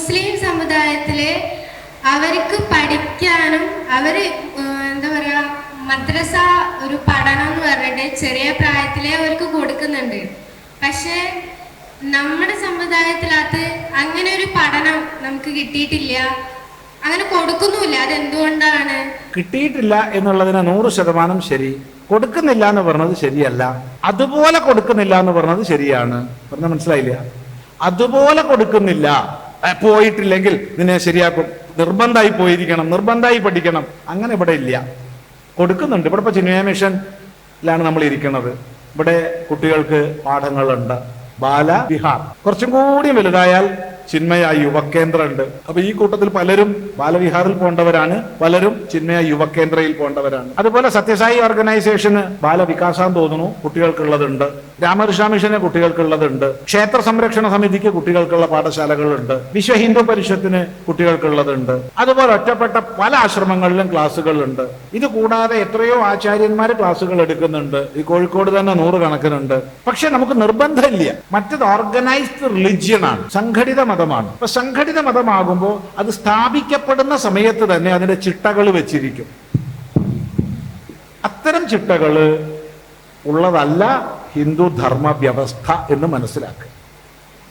മുസ്ലിം സമുദായത്തിൽ അവർക്ക് പഠിക്കാനും അവർ എന്താ പറയുക മദ്രസ ഒരു പഠനം എന്ന് പറഞ്ഞിട്ട് ചെറിയ പ്രായത്തിലേ അവർക്ക് കൊടുക്കുന്നുണ്ട്. പക്ഷെ നമ്മുടെ സമുദായത്തിലകത്ത് അങ്ങനെ ഒരു പഠനം നമുക്ക് കിട്ടിയിട്ടില്ല. അങ്ങനെ കൊടുക്കുന്നുമില്ല. അതെന്തുകൊണ്ടാണ്? കിട്ടിയിട്ടില്ല എന്നുള്ളതിന് നൂറ് ശതമാനം ശരി. കൊടുക്കുന്നില്ല എന്ന് പറഞ്ഞത് ശരിയല്ല. അതുപോലെ കൊടുക്കുന്നില്ല എന്ന് പറഞ്ഞത് ശരിയാണ്. പറഞ്ഞ മനസ്സിലായില്ല? അതുപോലെ കൊടുക്കുന്നില്ല. പോയിട്ടില്ലെങ്കിൽ നിന്നെ ശരിയാക്കും. നിർബന്ധമായി പോയിരിക്കണം നിർബന്ധമായി പഠിക്കണം. അങ്ങനെ ഇവിടെ ഇല്ല. കൊടുക്കുന്നുണ്ട്. ഇവിടെ ഇപ്പൊ ചിന്മയ മിഷനിലാണ് നമ്മൾ ഇരിക്കുന്നത്. ഇവിടെ കുട്ടികൾക്ക് പാഠങ്ങളുണ്ട്. ബാല വിഹാർ. കുറച്ചും കൂടി വലുതായാൽ ചിന്മയ യുവകേന്ദ്ര ഉണ്ട് അപ്പൊ ഈ കൂട്ടത്തിൽ പലരും ബാലവിഹാറിൽ പോകേണ്ടവരാണ് പലരും ചിന്മയ യുവകേന്ദ്രയിൽ പോകേണ്ടവരാണ് അതുപോലെ സത്യസായി ഓർഗനൈസേഷന് ബാലവികാസം തോന്നുന്നു കുട്ടികൾക്കുള്ളതുണ്ട്. രാമകൃഷ്ണ മിഷന് കുട്ടികൾക്കുള്ളതുണ്ട്. ക്ഷേത്ര സംരക്ഷണ സമിതിക്ക് കുട്ടികൾക്കുള്ള പാഠശാലകളുണ്ട്. വിശ്വ ഹിന്ദു പരിഷത്തിന് കുട്ടികൾക്കുള്ളതുണ്ട്. അതുപോലെ ഒറ്റപ്പെട്ട പല ആശ്രമങ്ങളിലും ക്ലാസ്സുകളുണ്ട്. ഇത് കൂടാതെ എത്രയോ ആചാര്യന്മാർ ക്ലാസ്സുകൾ എടുക്കുന്നുണ്ട്. ഈ കോഴിക്കോട് തന്നെ നൂറ് കണക്കിനുണ്ട് പക്ഷെ നമുക്ക് നിർബന്ധമില്ല. മറ്റത് ഓർഗനൈസ്ഡ് റിലിജിയൻ ആണ്. സംഘടിത മതമാണ്. അപ്പൊ സംഘടിത മതമാകുമ്പോൾ അത് സ്ഥാപിക്കപ്പെടുന്ന സമയത്ത് തന്നെ അതിന്റെ ചിട്ടകൾ വെച്ചിരിക്കും. അത്തരം ചിട്ടകൾ ഉള്ളതല്ല ഹിന്ദു ധർമ്മ വ്യവസ്ഥ എന്ന് മനസ്സിലാക്കുക.